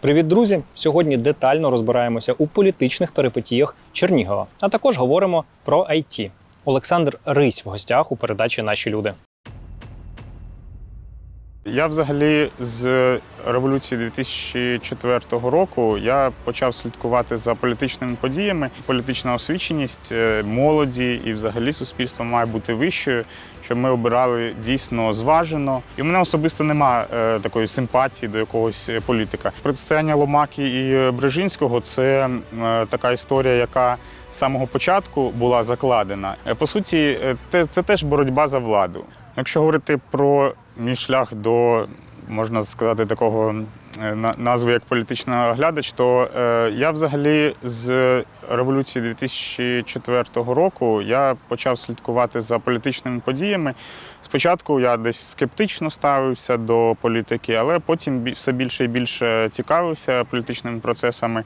Привіт, друзі! Сьогодні детально розбираємося у політичних перипетіях Чернігова, а також говоримо про IT. Олександр Рись в гостях у передачі Наші люди. Я взагалі з революції 2004 року я почав слідкувати за політичними подіями. Політична освіченість е, молоді і взагалі суспільства має бути вищою, щоб ми обирали дійсно зважено. І в мене особисто нема е, такої симпатії до якогось е, політика. Протистояння Ломаки і е, Брежинського це е, така історія, яка з самого початку була закладена. Е, По суті, е, це теж боротьба за владу. Якщо говорити про мій шлях до, можна сказати, такого е, назви як політичний оглядач, то е, я взагалі з революції 2004 року я почав слідкувати за політичними подіями. Спочатку я десь скептично ставився до політики, але потім все більше і більше цікавився політичними процесами. Е,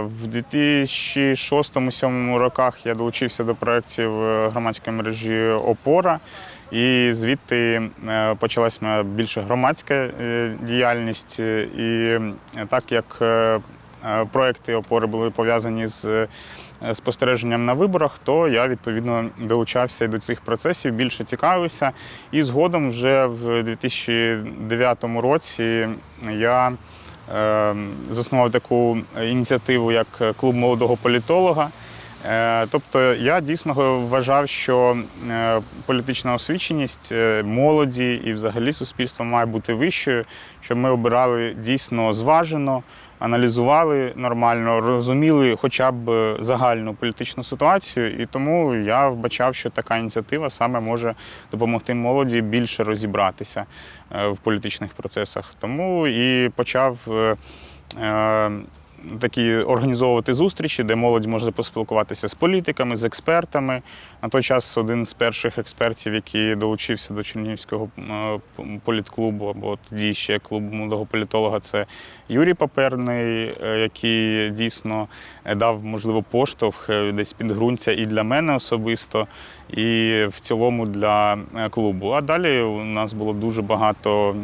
В 2006-2007 роках я долучився до проєктів громадської мережі Опора. І звідти е, почалась моя більше громадська е, діяльність. Е, І так як проекти опори були пов'язані з спостереженням на виборах, то я відповідно долучався і до цих процесів, більше цікавився. І згодом, вже в 2009 році, я заснував таку ініціативу як клуб молодого політолога. Е, Тобто я дійсно вважав, що е, політична освіченість е, молоді і взагалі суспільства має бути вищою, щоб ми обирали дійсно зважено, аналізували нормально, розуміли хоча б загальну політичну ситуацію. І тому я вбачав, що така ініціатива саме може допомогти молоді більше розібратися в політичних процесах. Тому і почав. Такі організовувати зустрічі, де молодь може поспілкуватися з політиками, з експертами. На той час один з перших експертів, який долучився до Чернігівського е, політклубу, або тоді ще клубу молодого політолога, це Юрій Паперний, е, який дійсно е, дав, можливо, поштовх десь підґрунтя і для мене особисто, і в цілому для клубу. А далі у нас було дуже багато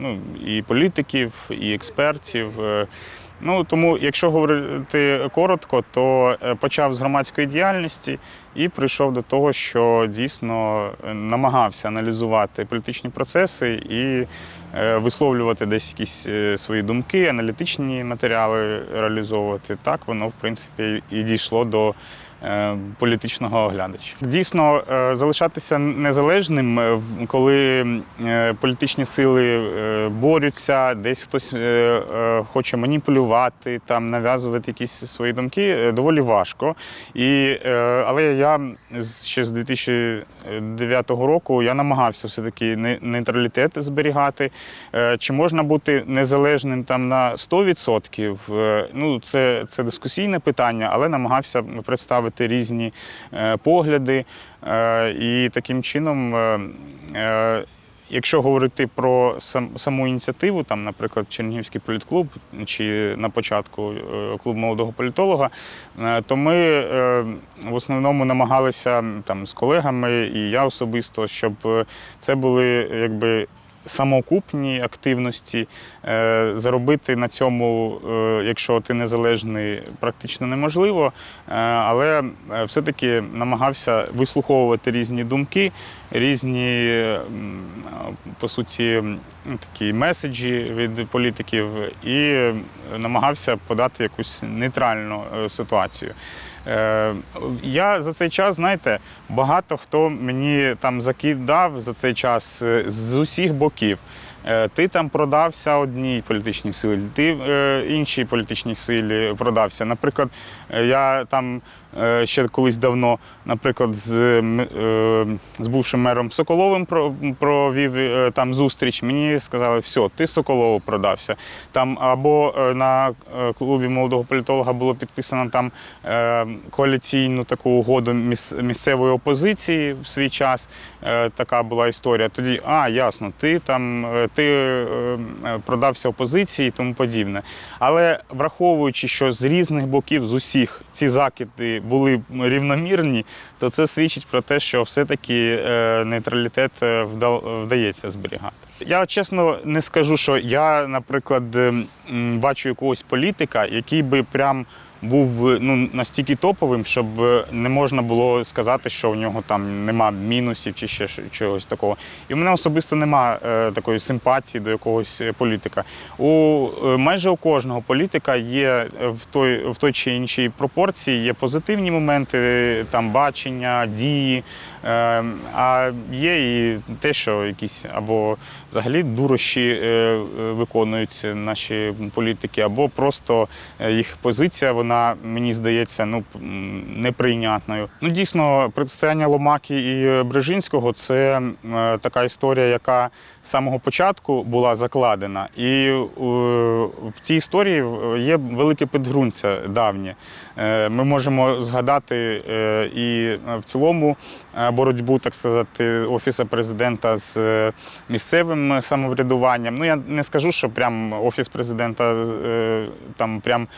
ну, і політиків, і експертів. Ну тому, якщо говорити коротко, то е, почав з громадської діяльності і прийшов до того, що дійсно е, намагався аналізувати політичні процеси і е, висловлювати десь якісь е, свої думки, аналітичні матеріали реалізовувати. Так воно в принципі і дійшло до. Політичного оглядача дійсно залишатися незалежним, коли політичні сили борються, десь хтось хоче маніпулювати, там нав'язувати якісь свої думки, доволі важко. І, але я з- ще з 2009 року я намагався все-таки нейтралітет зберігати. Е, Чи можна бути незалежним там на 100%? Е, Ну, це, це дискусійне питання, але намагався представити різні е, погляди. І таким чином. Якщо говорити про сам, саму ініціативу, там, наприклад, Чернігівський політклуб чи на початку е, клуб молодого політолога, е, то ми е, в основному намагалися там з колегами і я особисто, щоб це були якби. Самоокупні активності е, заробити на цьому, е, якщо ти незалежний, практично неможливо. Е, але все-таки намагався вислуховувати різні думки, різні, по суті, такі меседжі від політиків і намагався подати якусь нейтральну е, ситуацію. Е, Я за цей час, знаєте, багато хто мені там закидав за цей час е, з усіх боків. Е, Ти там продався одній політичній силі, ти е, іншій політичній силі продався. Наприклад, е, я там е, ще колись давно, наприклад, з, м- е, з бувшим мером Соколовим провів е, там зустріч. Мені сказали, все, ти Соколову продався. Там або е, на е, клубі молодого політолога було підписано там е, коаліційну таку угоду місцевої опозиції в свій час. Е, Така була історія. Тоді, а, ясно, ти там е, ти е, е, продався опозиції і тому подібне. Але враховуючи, що з різних боків, з усіх ці закиди були рівномірні, то це свідчить про те, що все-таки е, нейтралітет е, вдається зберігати. Я чесно не скажу, що я, наприклад, е, бачу якогось політика, який би прям був ну, настільки топовим, щоб е, не можна було сказати, що в нього там нема мінусів чи ще чогось такого. І в мене особисто нема е, такої симпатії до якогось е, політика. У е, майже у кожного політика є е, в той, в той чи іншій пропорції є позитивні моменти, там бачення, дії. Е, а є і те, що якісь або взагалі дурощі е, е, виконують наші політики, або просто е, їх позиція, вона мені здається, ну неприйнятною. Ну дійсно, протистояння Ломаки і Брежинського це така історія, яка з самого початку була закладена. І в цій історії є велике підґрунтя давнє. Ми можемо згадати і в цілому боротьбу, так сказати, офісу президента з е, місцевим самоврядуванням. Ну я не скажу, що прям офіс президента е, там прям.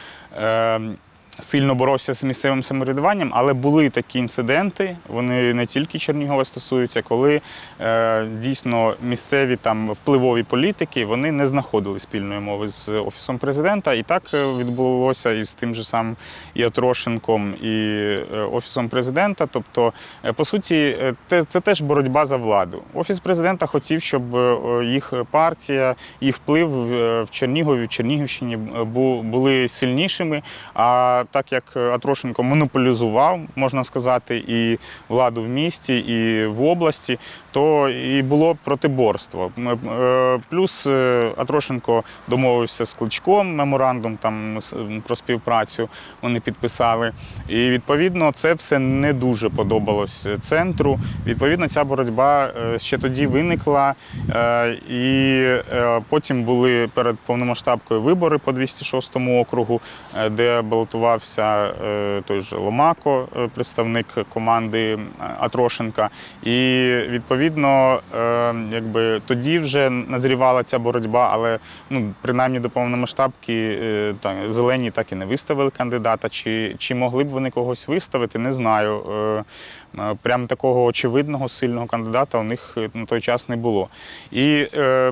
Сильно боровся з місцевим самоврядуванням, але були такі інциденти. Вони не тільки Чернігова стосуються, коли е, дійсно місцеві там впливові політики вони не знаходили спільної мови з офісом президента. І так е, відбулося і з тим же самим і Атрошенком, і е, офісом президента. Тобто, е, по суті, е, те- це теж боротьба за владу. Офіс президента хотів, щоб їх партія, їх вплив в Чернігові, в Чернігівщині бу- були сильнішими. А так як Атрошенко монополізував, можна сказати, і владу в місті, і в області, то і було протиборство. Е, Плюс е, Атрошенко домовився з Кличком, меморандум там про співпрацю вони підписали. І відповідно це все не дуже подобалось центру. Відповідно, ця боротьба е, ще тоді виникла, е, і е, потім були перед повномасштабкою вибори по 206 округу, е, де балотувався е, той же Ломако, е, представник команди е, Атрошенка. І відповідно, якби тоді вже назрівала ця боротьба, але ну принаймні до повномасштабки зелені так і не виставили кандидата. Чи, чи могли б вони когось виставити, не знаю. Прям такого очевидного сильного кандидата у них на той час не було. І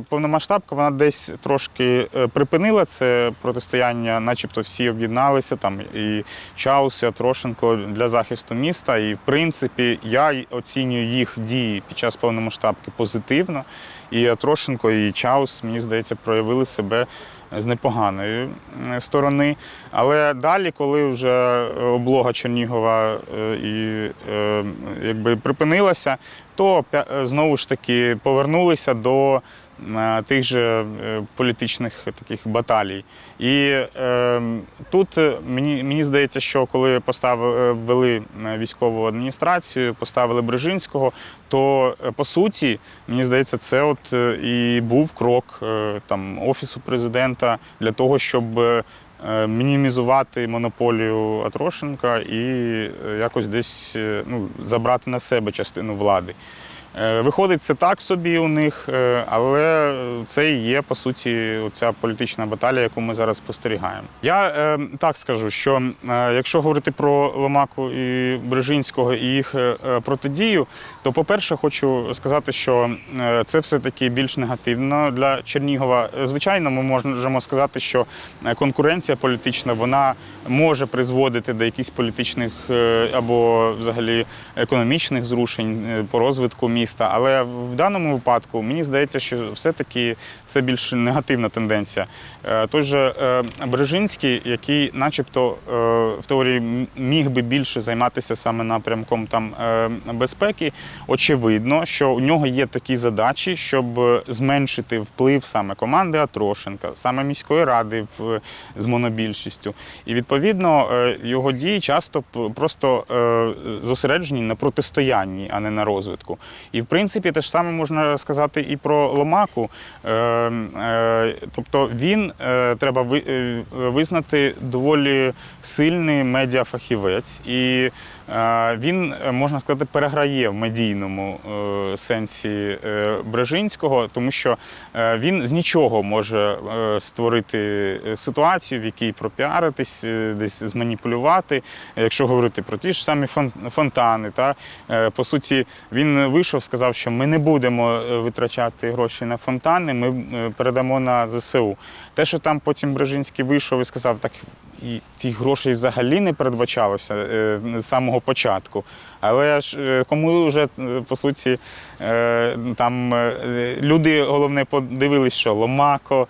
повномасштабка вона десь трошки припинила це протистояння, начебто всі об'єдналися там і Чаус, і Атрошенко для захисту міста. І в принципі я оцінюю їх дії під час повномасштабки позитивно. І Атрошенко, і Чаус, мені здається, проявили себе з непоганої сторони. Але далі, коли вже облога Чернігова е, і е, якби припинилася, то е, знову ж таки повернулися до тих же е, політичних таких баталій. І е, тут е, мені, мені здається, що коли поставили е, військову адміністрацію, поставили Брижинського, то по суті, мені здається, це от і був крок там офісу президента для того, щоб мінімізувати монополію Атрошенка і якось десь ну, забрати на себе частину влади. Е, Виходить, це так собі у них, е, але це і є по суті ця політична баталія, яку ми зараз спостерігаємо. Я е, так скажу, що е, якщо говорити про Ломаку і Брижинського і їх е, протидію, то, по-перше, хочу сказати, що це все-таки більш негативно для Чернігова. Звичайно, ми можемо сказати, що конкуренція політична вона може призводити до якихось політичних або взагалі економічних зрушень по розвитку міста. Але в даному випадку мені здається, що все-таки це більш негативна тенденція. Е, Той же е, Бережинський, який, начебто, е, в теорії міг би більше займатися саме напрямком там безпеки, очевидно, що у нього є такі задачі, щоб зменшити вплив саме команди Атрошенка, саме міської ради в, з монобільшістю. І відповідно його дії часто просто зосереджені на протистоянні, а не на розвитку. І в принципі те ж саме можна сказати і про Ломаку. Е, е, тобто він треба е, визнати доволі сильний медіафахівець. І е, він, е, можна сказати, переграє в медійному е, сенсі е, Брежинського, тому що е, він з нічого може е, створити е, ситуацію, в якій пропіаритись, е, десь зманіпулювати. Якщо говорити про ті ж самі фонтани, та е, по суті, він вийшов, сказав, що ми не будемо е, витрачати гроші на фонтани, ми е, передамо на ЗСУ. Те, що там потім Брежинський вийшов і сказав, так і ці гроші взагалі не передбачалося е, з самого початку. Але ж е, кому вже е, по суті е, там е, люди головне подивились, що Ломако.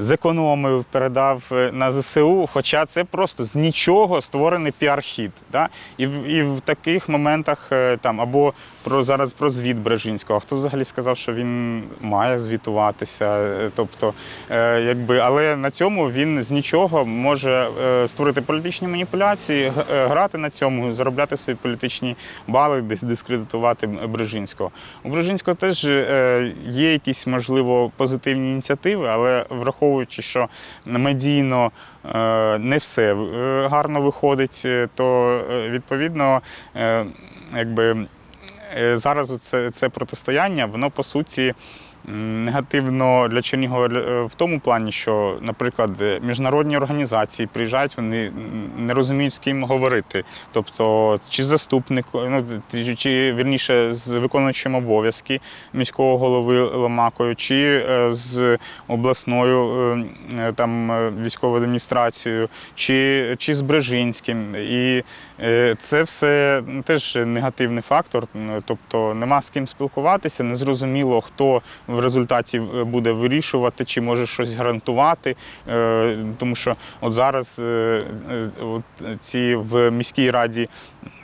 Зекономив, передав е, на ЗСУ, хоча це просто з нічого створений піар-хід. Да? І, в- і в таких моментах там або про зараз про звіт Брежинського. Хто взагалі сказав, що він має звітуватися? Е, Тобто, е, якби, але на цьому він з нічого може е, створити політичні маніпуляції, грати на цьому, заробляти свої політичні бали, десь дискредитувати Брежинського. У Брежинського теж є якісь, можливо, позитивні ініціативи, але враховуючи, що медійно не все гарно виходить, то відповідно, якби зараз це, це протистояння, воно по суті. Негативно для Чернігова е, в тому плані, що, наприклад, е, міжнародні організації приїжджають, вони не розуміють, з ким говорити. Тобто, чи заступник, ну чи- вірніше з виконуючим обов'язки міського голови Ломакою, чи е, з обласною там військовою адміністрацією, чи, чи з Брежинським. І це все теж негативний фактор. Тобто нема з ким спілкуватися, незрозуміло, хто в результаті е, буде вирішувати, чи може щось гарантувати. Е, Тому що от зараз е, от ці в міській раді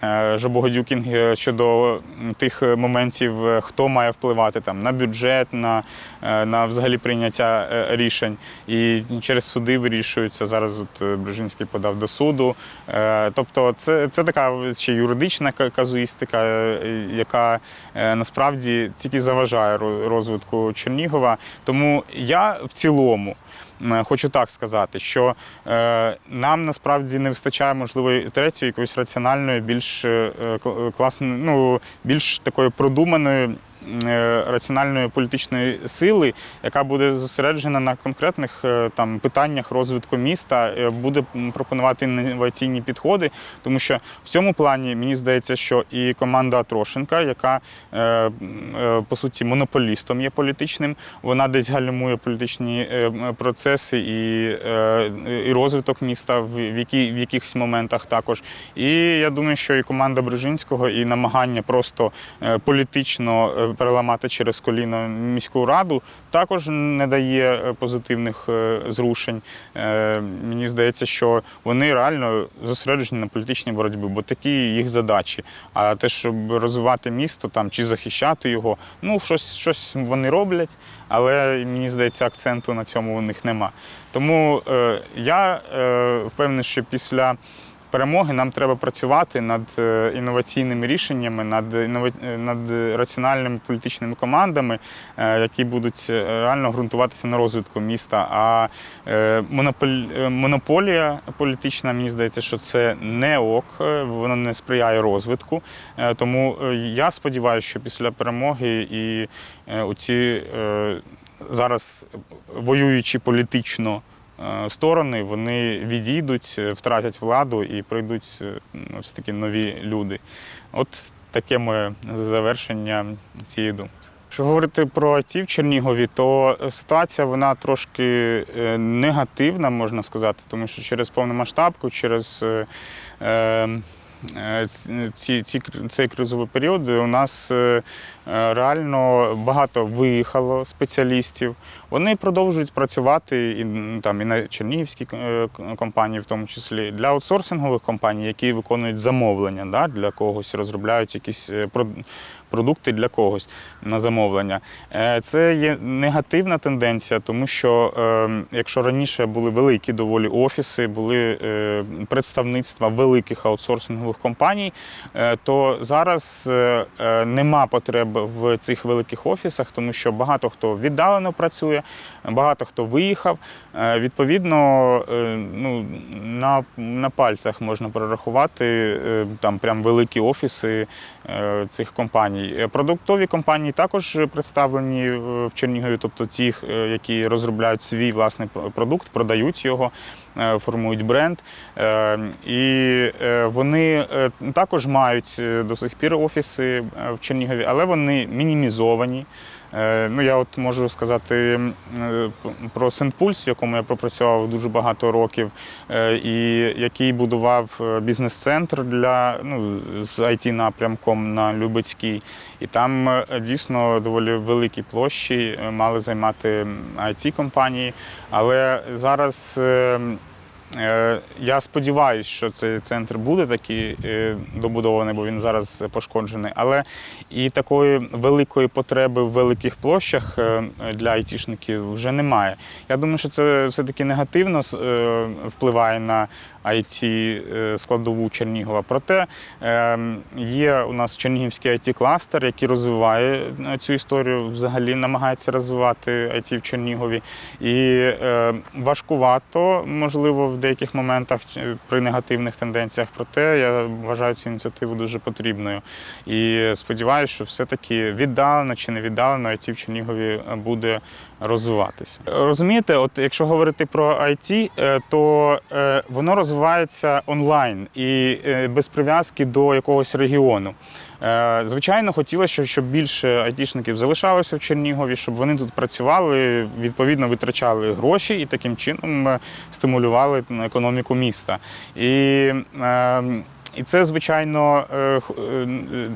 е, жабогодюкінги щодо тих моментів, е, хто має впливати там на бюджет, на, е, на взагалі прийняття е, рішень. І через суди вирішуються. Зараз от е, Брежинський подав до суду. Е, Тобто, це, це така ще юридична казуїстика, е, яка е, насправді тільки заважає ро- розвитку Чернігова. Тому я в цілому. М, Хочу так сказати, що е, нам насправді не вистачає, можливо, третьої якоїсь раціональної, більш е, класної, ну більш такої продуманої. Е, Раціональної політичної сили, яка буде зосереджена на конкретних е, там питаннях розвитку міста, е, буде пропонувати інноваційні підходи, тому що в цьому плані мені здається, що і команда Трошенка, яка по суті монополістом є політичним, вона десь гальмує політичні процеси і, і розвиток міста в, які, в якихось моментах також. І я думаю, що і команда Брижинського, і намагання просто політично переламати через коліно міську раду також не дає е, позитивних е, зрушень. Е, Мені здається, що вони реально зосереджені на політичній боротьбі, бо такі їх задачі. А те, щоб розвивати місто там чи захищати його, ну щось, щось вони роблять, але мені здається, акценту на цьому у них нема. Тому я впевнений, що після перемоги нам треба працювати над е, інноваційними рішеннями, над, е, над раціональними політичними командами, е, які будуть реально ґрунтуватися на розвитку міста. А монополія політична, мені здається, що це не ок, воно не сприяє розвитку. Тому я сподіваюся, що після перемоги і оці зараз воюючи політично сторони, вони відійдуть, е, втратять владу і прийдуть е, ну, все таки нові люди. От таке моє завершення цієї думки. Якщо говорити про АТІ в Чернігові, то е, ситуація вона трошки е, негативна, можна сказати, тому що через повномасштабку, через е, е, е, ці, ці, цей кризовий період у нас е, е, реально багато виїхало спеціалістів. Вони продовжують працювати і, там, і на чернігівській е, компанії, в тому числі для аутсорсингових компаній, які виконують замовлення да, для когось, розробляють якісь е, продукти для когось на замовлення. Е, Це є негативна тенденція, тому що е, якщо раніше були великі доволі офіси, були е, представництва великих аутсорсингових компаній, е, то зараз е, е, нема потреби в цих великих офісах, тому що багато хто віддалено працює, багато хто виїхав. Е, Відповідно, е, ну, на, на пальцях можна прорахувати е, там прям великі офіси цих компаній. Продуктові компанії також представлені в Чернігові, тобто ті, які розробляють свій власний продукт, продають його, формують бренд. І вони також мають до сих пір офіси в Чернігові, але вони мінімізовані. Е, Ну, я от можу сказати е, про Сент-Пульс, в якому я пропрацював дуже багато років, е, і який будував бізнес-центр для ну, з it напрямком на Любецькій. І там дійсно доволі великі площі мали займати it компанії. Але зараз. Е, Я сподіваюся, що цей центр буде такий е, добудований, бо він зараз пошкоджений. Але і такої великої потреби в великих площах е, для айтішників вже немає. Я думаю, що це все-таки негативно впливає на it складову Чернігова. Проте є у нас Чернігівський it кластер який розвиває цю історію, взагалі намагається розвивати IT в Чернігові. І важкувато, можливо, в деяких моментах е, при негативних тенденціях. Проте я вважаю цю ініціативу дуже потрібною. І сподіваюся, що все-таки віддалено чи не віддалено IT в Чернігові буде розвиватися. Розумієте, от якщо говорити про IT, е, то е, воно розвивається онлайн і е, без прив'язки до якогось регіону. Е, Звичайно, хотілося, щоб більше айтішників залишалося в Чернігові, щоб вони тут працювали, відповідно витрачали гроші і таким чином е, стимулювали економіку міста. І е, і це, звичайно,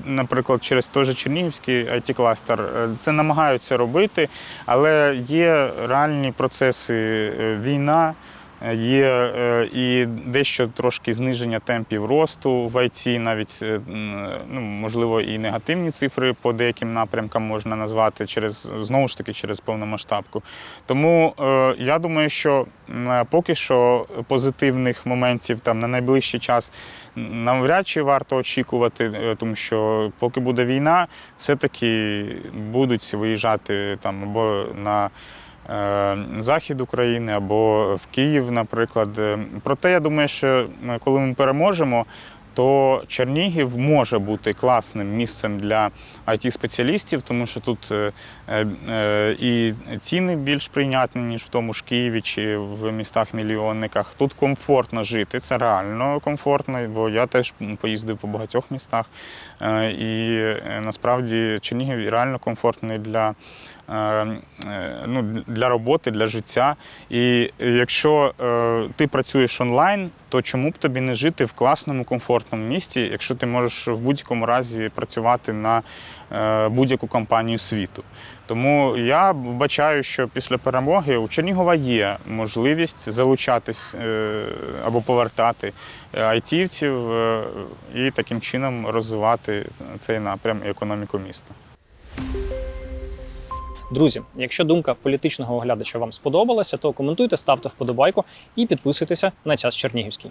наприклад, через той же Чернігівський it кластер це намагаються робити, але є реальні процеси війна. Е, Є е, і дещо трошки зниження темпів росту в IT, навіть е, ну, можливо і негативні цифри по деяким напрямкам можна назвати через знову ж таки через повномасштабку. Тому я думаю, що поки що позитивних моментів там на найближчий час навряд чи варто очікувати, тому що поки буде війна, все-таки будуть виїжджати там або на захід України або в Київ, наприклад. Е, Проте я думаю, що е, коли ми переможемо, то Чернігів може бути класним місцем для it спеціалістів тому що тут е, е, е, і ціни більш прийнятні, ніж в тому ж Києві чи в містах-мільйонниках. Тут комфортно жити, це реально комфортно, бо я теж поїздив по багатьох містах. Е, І е, насправді Чернігів реально комфортний для. Е, е, Ну, для роботи, для життя. І якщо е, ти працюєш онлайн, то чому б тобі не жити в класному, комфортному місті, якщо ти можеш в будь-якому разі працювати на е, будь-яку компанію світу? Тому я вбачаю, що після перемоги у Чернігова є можливість залучатись або повертати айтівців і таким чином розвивати цей напрям економіку міста. Друзі, якщо думка політичного оглядача вам сподобалася, то коментуйте, ставте вподобайку і підписуйтеся на час Чернігівський.